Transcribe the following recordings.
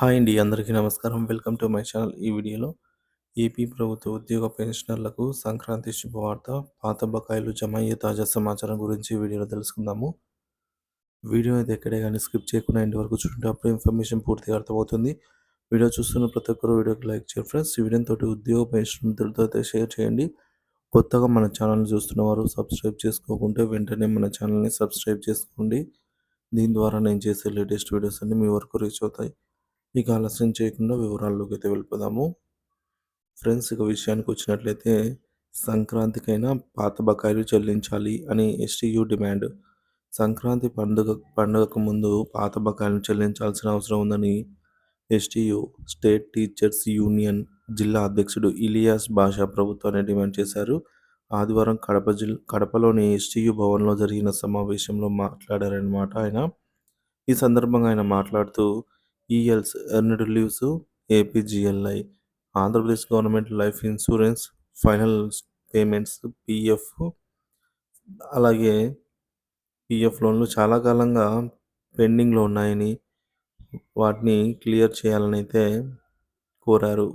Hi అండి అందరికీ నమస్కారం. Welcome to my channel. ఈ వీడియోలో ఏపీ ప్రభుత్వ ఉద్యోగ పెన్షనర్లకు సంక్రాంతి శుభవార్త పాత బకాయిలు జమ అయ్యే తాజా సమాచారం గురించి వీడియోలో తెలుసుకుందాము. వీడియో అయితే ఎక్కడే కానీ స్కిప్ చేయకుండా ఇంటి వరకు చూడండి. అప్పుడు ఇన్ఫర్మేషన్ పూర్తిగా అర్థమవుతుంది. వీడియో చూస్తున్న ప్రతి ఒక్కరు వీడియోకి లైక్ చేయండి ఫ్రెండ్స్. ఈ వీడియోతో తోటి ఉద్యోగ పెన్షన్ మిత్రులతో అయితే షేర్ చేయండి. కొత్తగా మన ఛానల్ చూస్తున్న వారు సబ్స్క్రైబ్ చేసుకోకుంటే వెంటనే మన ఛానల్ని సబ్స్క్రైబ్ చేసుకోండి. దీని ద్వారా నేను చేసే లేటెస్ట్ వీడియోస్ అన్ని మీ వరకు రీచ్ అవుతాయి. ఇక ఆలస్యం చేయకుండా వివరాల్లోకి అయితే వెళ్ళిపోదాము. ఫ్రెండ్స్ ఇక విషయానికి వచ్చినట్లయితే సంక్రాంతికైనా పాత బకాయిలు చెల్లించాలి అని ఎస్టీయూ డిమాండ్. సంక్రాంతి పండుగ పండుగకు ముందు పాత బకాయిలను చెల్లించాల్సిన అవసరం ఉందని ఎస్టీయూ స్టేట్ టీచర్స్ యూనియన్ జిల్లా అధ్యక్షుడు ఇలియాస్ భాషా ప్రభుత్వాన్ని డిమాండ్ చేశారు. ఆదివారం కడప జిల్లా కడపలోని ఎస్టీయూ భవన్లో జరిగిన సమావేశంలో మాట్లాడారన్నమాట ఆయన. ఈ సందర్భంగా ఆయన మాట్లాడుతూ ELs earned leaves APGLI Andhra Pradesh government life insurance final payments PF అలాగే పిఎఫ్ లోన్లు చాలా కాలంగా పెండింగ్లో ఉన్నాయని వాటిని క్లియర్ చేయాలని అయితే కోరారు.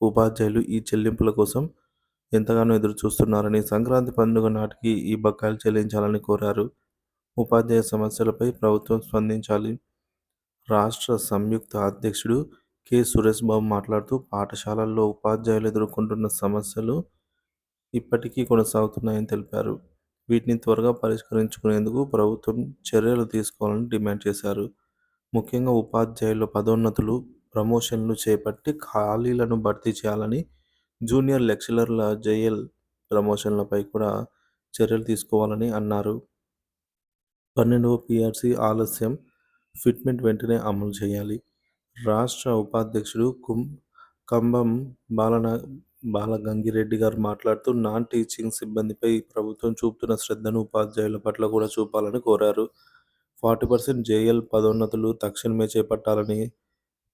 ఉపాధ్యాయులు ఈ చెల్లింపుల కోసం ఎంతగానో ఎదురు చూస్తున్నారని సంక్రాంతి పండుగ నాటికి ఈ బకాయిలు చెల్లించాలని కోరారు. ఉపాధ్యాయ సమస్యలపై ప్రభుత్వం స్పందించాలి. రాష్ట్ర సంయుక్త అధ్యక్షుడు కె. సురేష్ బాబు మాట్లాడుతూ పాఠశాలల్లో ఉపాధ్యాయులు ఎదుర్కొంటున్న సమస్యలు ఇప్పటికీ కొనసాగుతున్నాయని తెలిపారు. వీటిని త్వరగా పరిష్కరించుకునేందుకు ప్రభుత్వం చర్యలు తీసుకోవాలని డిమాండ్ చేశారు. ముఖ్యంగా ఉపాధ్యాయుల పదోన్నతులు ప్రమోషన్లు చేపట్టి ఖాళీలను భర్తీ చేయాలని జూనియర్ లెక్చరర్ల జేఎల్ ప్రమోషన్లపై కూడా చర్యలు తీసుకోవాలని అన్నారు. పన్నెండవ పిఆర్సీ ఆలస్యం ఫిట్మెంట్ వెంటనే అమలు చేయాలి. రాష్ట్ర ఉపాధ్యక్షుడు కుం కంబం బాలన బాలగంగిరెడ్డి గారు మాట్లాడుతూ నాన్ టీచింగ్ సిబ్బందిపై ప్రభుత్వం చూపుతున్న శ్రద్ధను ఉపాధ్యాయుల పట్ల కూడా చూపాలని కోరారు. ఫార్టీ పర్సెంట్ జేఎల్ పదోన్నతులు తక్షణమే చేపట్టాలని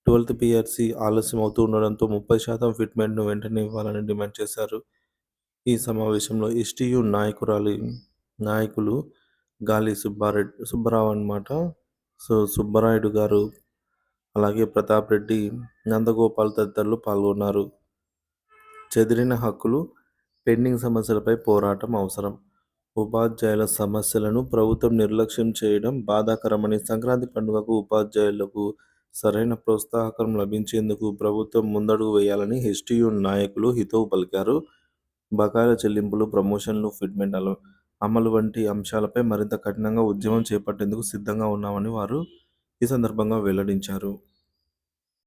ట్వెల్త్ పిఆర్సీ ఆలస్యం అవుతూ ఉండడంతో ముప్పై శాతం ఫిట్మెంట్ను వెంటనే ఇవ్వాలని డిమాండ్ చేశారు. ఈ సమావేశంలో ఎస్టీయు నాయకురాలి నాయకులు గాలి సుబ్బారెడ్డి సుబ్బారావు అన్నమాట సో సుబ్బరాయుడు గారు అలాగే ప్రతాప్ రెడ్డి నందగోపాల్ తదితరులు పాల్గొన్నారు. చెదిరిన హక్కులు పెండింగ్ సమస్యలపై పోరాటం అవసరం. ఉపాధ్యాయుల సమస్యలను ప్రభుత్వం నిర్లక్ష్యం చేయడం బాధాకరమని సంక్రాంతి పండుగకు ఉపాధ్యాయులకు సరైన ప్రోత్సాహకం లభించేందుకు ప్రభుత్వం ముందడుగు వేయాలని హెచ్టియు నాయకులు హితవు పలికారు. బకాయిల చెల్లింపులు ప్రమోషన్లు ఫిట్మెంట్ అమలు వంటి అంశాలపై మరింత కఠినంగా ఉద్యమం చేపట్టేందుకు సిద్ధంగా ఉన్నామని వారు ఈ సందర్భంగా వెల్లడించారు.